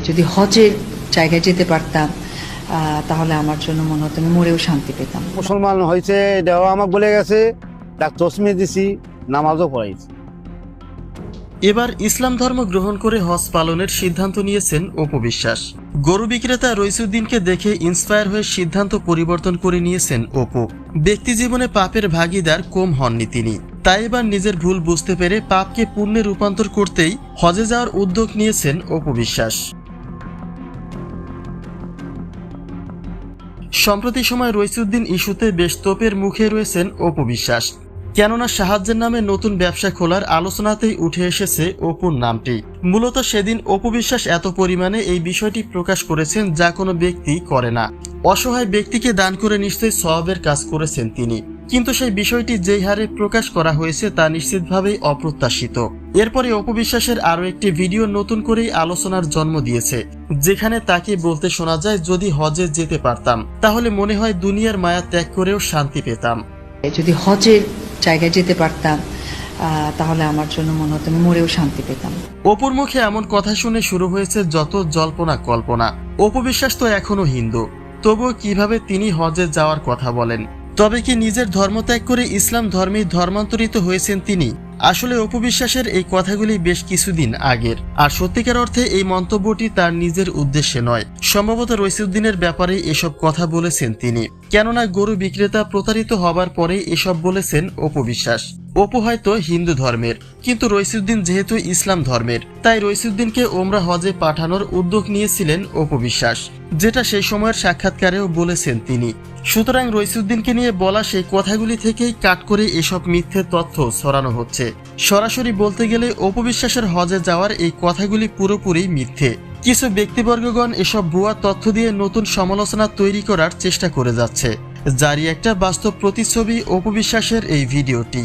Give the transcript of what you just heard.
যদি হজের জায়গায় যেতে পারতাম আহ, তাহলে আমার জন্য মনে হতো আমি মরেও শান্তি পেতাম। মুসলমান হয়েছে দেওয়া আমাকে বলে গেছে ডাক চশমে দিছি নামাজও পড়াইছি। এবার ইসলাম ধর্ম গ্রহণ করে হজ পালনের সিদ্ধান্ত নিয়েছেন অপু বিশ্বাস। গরু বিক্রেতা রইসুদ্দিনকে দেখে ইন্সপায়ার হয়ে সিদ্ধান্ত পরিবর্তন করে নিয়েছেন অপু। ব্যক্তি জীবনে পাপের ভাগিদার কম হননি তিনি। তাই এবার নিজের ভুল বুঝতে পেরে পাপকে পুণ্যে রূপান্তর করতেই হজে যাওয়ার উদ্যোগ নিয়েছেন অপু সম্প্রতি সময় রইসুদ্দিন ইস্যুতে বেশ তোপের মুখে রয়েছেন অপু বিশ্বাস। কেননা সাহায্যের নামে নতুন ব্যবসা খোলার আলোচনাতেই উঠে এসেছে অপুর নামটি। মূলত সেদিন অপু বিশ্বাস এত পরিমাণে এই বিষয়টি প্রকাশ করেছেন যা কোনো ব্যক্তি করে না। অসহায় ব্যক্তিকে দান করে নিশ্চয়ই সবাবের কাজ করেছেন তিনি। কিন্তু সেই বিষয়টি যেই হারে প্রকাশ করা হয়েছে তা নিশ্চিতভাবেই অপ্রত্যাশিত। এরপরে অপবিশ্বাসের আরও একটি ভিডিও নতুন করেই আলোচনার জন্ম দিয়েছে যেখানে তাকে বলতে শোনা যায় যদি হজে যেতে পারতাম তাহলে মনে হয় দুনিয়ার মায়া ত্যাগ করেও শান্তি পেতাম। যদি হজের জায়গায় যেতে পারতাম তাহলে আমার জন্য মনে হতো মরেও শান্তি পেতাম। অপুর মুখে এমন কথা শুনে শুরু হয়েছে যত জল্পনা কল্পনা। অপবিশ্বাস তো এখনও হিন্দু তবুও কীভাবে তিনি হজে যাওয়ার কথা বলেন তবে কি নিজের ধর্ম ত্যাগ করে ইসলাম ধর্মে ধর্মান্তরিত হয়েছেন তিনি? আসলে অপবিশ্বাসের এই কথাগুলি বেশ কিছুদিন আগের। আর সত্যিকার অর্থে এই মন্তব্যটি তার নিজের উদ্দেশ্যে নয়। সম্ভবত রইসুদ্দিনের ব্যাপারে এসব কথা বলেছেন তিনি। কেননা গরু বিক্রেতা প্রতারিত হবার পরে এসব বলেছেন অপবিশ্বাস অপু হয়তো হিন্দু ধর্মের, কিন্তু রইসুদ্দিন যেহেতু ইসলাম ধর্মের, তাই রইসুদ্দিনকে ওমরা হজে পাঠানোর উদ্যোগ নিয়েছিলেন অপবিশ্বাস যেটা সেই সময়ের সাক্ষাৎকারেও বলেছেন তিনি। সুতরাং রইসুদ্দিনকে নিয়ে বলা সেই কথাগুলি থেকেই কাট করে এসব মিথ্যে তথ্য ছড়ানো হচ্ছে। সরাসরি বলতে গেলে অপবিশ্বাসের হজে যাওয়ার এই কথাগুলি পুরোপুরি মিথ্যে। কিছু ব্যক্তিবর্গগণ এসব ভুয়া তথ্য দিয়ে নতুন সমালোচনা তৈরি করার চেষ্টা করে যাচ্ছে। যারই একটা বাস্তব প্রতিচ্ছবি অপবিশ্বাসের এই ভিডিওটি।